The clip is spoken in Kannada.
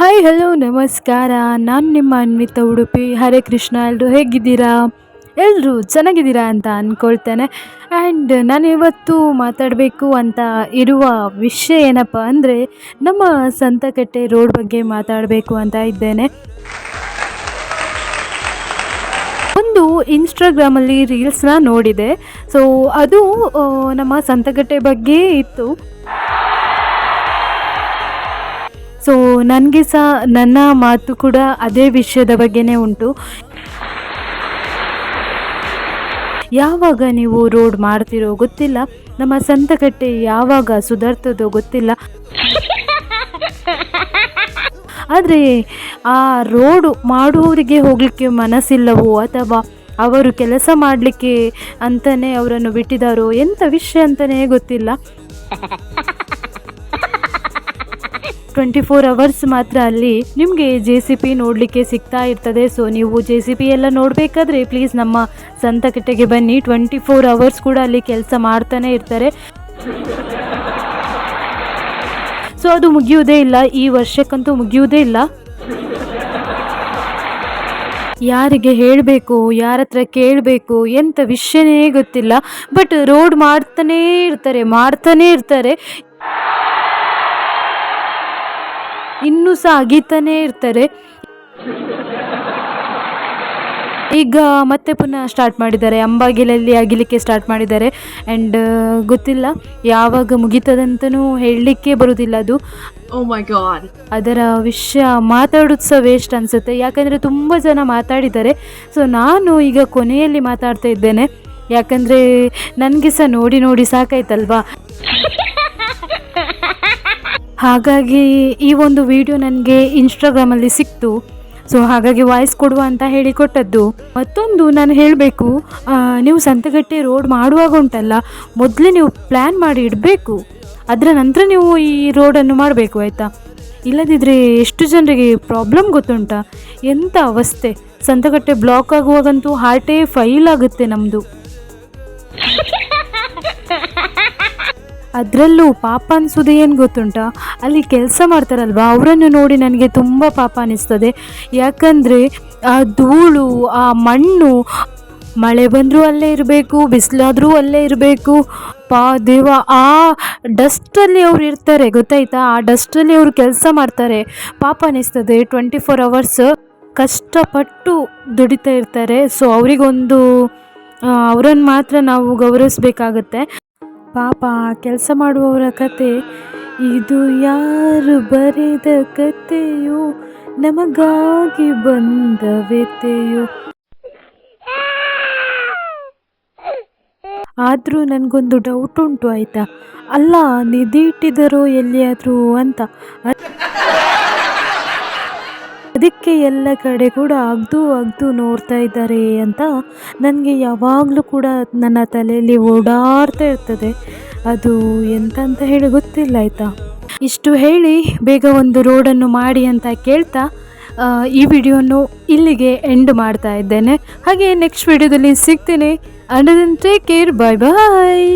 ಹಾಯ್ ಹಲೋ ನಮಸ್ಕಾರ. ನಾನು ನಿಮ್ಮ ಅನ್ವಿತ ಉಡುಪಿ. ಹರೇ ಕೃಷ್ಣ ಎಲ್ಲರೂ ಹೇಗಿದ್ದೀರಾ? ಎಲ್ಲರೂ ಚೆನ್ನಾಗಿದ್ದೀರಾ ಅಂತ ಅಂದ್ಕೊಳ್ತೇನೆ ಆ್ಯಂಡ್ ನಾನು ಇವತ್ತು ಮಾತಾಡಬೇಕು ಅಂತ ಇರುವ ವಿಷಯ ಏನಪ್ಪ ಅಂದರೆ, ನಮ್ಮ ಸಂತಕಟ್ಟೆ ರೋಡ್ ಬಗ್ಗೆ ಮಾತಾಡಬೇಕು ಅಂತ ಇದ್ದೇನೆ. ಒಂದು ಇನ್ಸ್ಟಾಗ್ರಾಮಲ್ಲಿ ರೀಲ್ಸ್ನ ನೋಡಿದೆ. ಸೊ ಅದು ನಮ್ಮ ಸಂತಕಟ್ಟೆ ಬಗ್ಗೆ ಇತ್ತು. ಸೊ ನನಗೆ ಸಹ ನನ್ನ ಮಾತು ಕೂಡ ಅದೇ ವಿಷಯದ ಬಗ್ಗೆನೇ ಉಂಟು. ಯಾವಾಗ ನೀವು ರೋಡ್ ಮಾಡ್ತಿರೋ ಗೊತ್ತಿಲ್ಲ. ನಮ್ಮ ಸಂತಕಟ್ಟೆ ಯಾವಾಗ ಸುಧಾರ್ತದೋ ಗೊತ್ತಿಲ್ಲ. ಆದರೆ ಆ ರೋಡ್ ಮಾಡುವವರಿಗೆ ಹೋಗಲಿಕ್ಕೆ ಮನಸ್ಸಿಲ್ಲವೋ ಅಥವಾ ಅವರು ಕೆಲಸ ಮಾಡಲಿಕ್ಕೆ ಅಂತಲೇ ಅವರನ್ನು ಬಿಟ್ಟಿದ್ದಾರೋ ಎಂಥ ವಿಷಯ ಅಂತಲೇ ಗೊತ್ತಿಲ್ಲ. ಟ್ವೆಂಟಿ ಫೋರ್ ಅವರ್ಸ್ ಮಾತ್ರ ಅಲ್ಲಿ ನಿಮಗೆ ಜೆ ಸಿ ಪಿ ನೋಡಲಿಕ್ಕೆ ಸಿಗ್ತಾ ಇರ್ತದೆ. ಸೊ ನೀವು ಜೆ ಸಿ ಪಿ ಎಲ್ಲ ನೋಡಬೇಕಾದ್ರೆ ಪ್ಲೀಸ್ ನಮ್ಮ ಸಂತಕಟ್ಟೆಗೆ ಬನ್ನಿ. ಟ್ವೆಂಟಿ ಫೋರ್ ಅವರ್ಸ್ ಕೂಡ ಅಲ್ಲಿ ಕೆಲಸ ಮಾಡ್ತಾನೆ ಇರ್ತಾರೆ. ಸೊ ಅದು ಮುಗಿಯುವುದೇ ಇಲ್ಲ. ಈ ವರ್ಷಕ್ಕಂತೂ ಮುಗಿಯುವುದೇ ಇಲ್ಲ. ಯಾರಿಗೆ ಹೇಳಬೇಕು, ಯಾರ ಹತ್ರ ಕೇಳಬೇಕು ಎಂಥ ವಿಷಯನೇ ಗೊತ್ತಿಲ್ಲ. ಬಟ್ ರೋಡ್ ಮಾಡ್ತಾನೇ ಇರ್ತಾರೆ ಮಾಡ್ತಾನೇ ಇರ್ತಾರೆ. ಇನ್ನೂ ಸಹ ಅಗೀತಾನೇ ಇರ್ತಾರೆ. ಈಗ ಮತ್ತೆ ಪುನಃ ಸ್ಟಾರ್ಟ್ ಮಾಡಿದ್ದಾರೆ. ಅಂಬಾಗಿಲಲ್ಲಿ ಅಗಿಲಿಕ್ಕೆ ಸ್ಟಾರ್ಟ್ ಮಾಡಿದ್ದಾರೆ. ಆ್ಯಂಡ್ ಗೊತ್ತಿಲ್ಲ. ಯಾವಾಗ ಮುಗೀತದಂತನೂ ಹೇಳಲಿಕ್ಕೆ ಬರುವುದಿಲ್ಲ ಅದು. Oh. ಅದರ ವಿಷಯ ಮಾತಾಡೋದು ಸಹ ವೇಸ್ಟ್ ಅನಿಸುತ್ತೆ. ಯಾಕಂದರೆ ತುಂಬ ಜನ ಮಾತಾಡಿದ್ದಾರೆ. ಸೊ ನಾನು ಈಗ ಕೊನೆಯಲ್ಲಿ ಮಾತಾಡ್ತಾ ಇದ್ದೇನೆ. ಯಾಕಂದರೆ ನನಗೆ ಸಹ ನೋಡಿ ನೋಡಿ ಸಾಕಾಯ್ತಲ್ವಾ? ಹಾಗಾಗಿ ಈ ಒಂದು ವಿಡಿಯೋ ನನಗೆ ಇನ್ಸ್ಟಾಗ್ರಾಮಲ್ಲಿ ಸಿಕ್ತು. ಸೊ ಹಾಗಾಗಿ ವಾಯ್ಸ್ ಕೊಡುವ ಅಂತ ಹೇಳಿ ಕೊಟ್ಟದ್ದು. ಮತ್ತೊಂದು ನಾನು ಹೇಳಬೇಕು ನೀವು ಸಂತಗಟ್ಟೆ ರೋಡ್ ಮಾಡುವಾಗ ಉಂಟಲ್ಲ, ಮೊದಲೇ ನೀವು ಪ್ಲ್ಯಾನ್ ಮಾಡಿ ಇಡಬೇಕು. ಅದರ ನಂತರ ನೀವು ಈ ರೋಡನ್ನು ಮಾಡಬೇಕು, ಆಯಿತಾ? ಇಲ್ಲದಿದ್ದರೆ ಎಷ್ಟು ಜನರಿಗೆ ಪ್ರಾಬ್ಲಮ್ ಗೊತ್ತುಂಟಾ? ಎಂಥ ಅವಸ್ಥೆ? ಸಂತಗಟ್ಟೆ ಬ್ಲಾಕ್ ಆಗುವಾಗಂತೂ ಹಾರ್ಟೇ ಫೈಲ್ ಆಗುತ್ತೆ ನಮ್ಮದು ಅದರಲ್ಲೂ ಪಾಪ ಅನಿಸೋದು ಏನು ಗೊತ್ತುಂಟಾ? ಅಲ್ಲಿ ಕೆಲಸ ಮಾಡ್ತಾರಲ್ವಾ? ಅವರನ್ನು ನೋಡಿ ನನಗೆ ತುಂಬ ಪಾಪ ಅನಿಸ್ತದೆ. ಯಾಕಂದರೆ ಆ ಧೂಳು, ಆ ಮಣ್ಣು ಮಳೆ ಬಂದರೂ ಅಲ್ಲೇ ಇರಬೇಕು, ಬಿಸಿಲಾದರೂ ಅಲ್ಲೇ ಇರಬೇಕು. ಪಾ ದೇವ, ಆ ಡಸ್ಟಲ್ಲಿ ಅವ್ರು ಇರ್ತಾರೆ, ಗೊತ್ತಾಯ್ತಾ? ಆ ಡಸ್ಟಲ್ಲಿ ಅವರು ಕೆಲಸ ಮಾಡ್ತಾರೆ. ಪಾಪ ಅನಿಸ್ತದೆ ಟ್ವೆಂಟಿ ಫೋರ್ ಅವರ್ಸ್ ಕಷ್ಟಪಟ್ಟು ದುಡಿತಾ ಇರ್ತಾರೆ. ಸೊ ಅವರಿಗೊಂದು ಅವರನ್ನು ಮಾತ್ರ ನಾವು ಗೌರವಿಸ್ಬೇಕಾಗತ್ತೆ. ಪಾಪ ಕೆಲಸ ಮಾಡುವವರ ಕತೆ, ಇದು ಯಾರು ಬರೆದ ಕತೆಯು? ನಮಗಾಗಿ ಬಂದ ವ್ಯತೆಯೋ? ಆದರೂ ನನಗೊಂದು ಡೌಟ್ ಉಂಟು ಆಯಿತಾ. ಅಲ್ಲ ನಿಧಿ ಇಟ್ಟಿದ್ದರೋ ಎಲ್ಲಿಯಾದರೂ ಅಂತ. ಅದಕ್ಕೆ ಎಲ್ಲ ಕಡೆ ಕೂಡ ಅಗ್ದು ಅಗ್ದು ನೋಡ್ತಾ ಇದ್ದಾರೆ ಅಂತ ನನಗೆ ಯಾವಾಗಲೂ ಕೂಡ ನನ್ನ ತಲೆಯಲ್ಲಿ ಓಡಾಡ್ತಾ ಇರ್ತದೆ. ಅದು ಎಂತ ಅಂತ ಹೇಳಿ ಗೊತ್ತಿಲ್ಲ, ಆಯಿತಾ? ಇಷ್ಟು ಹೇಳಿ ಬೇಗ ಒಂದು ರೋಡನ್ನು ಮಾಡಿ ಅಂತ ಕೇಳ್ತಾ ಈ ವಿಡಿಯೋನು ಇಲ್ಲಿಗೆ ಎಂಡ್ ಮಾಡ್ತಾ ಇದ್ದೇನೆ. ಹಾಗೆ ನೆಕ್ಸ್ಟ್ ವಿಡಿಯೋದಲ್ಲಿ ಸಿಗ್ತೀನಿ. And take care bye bye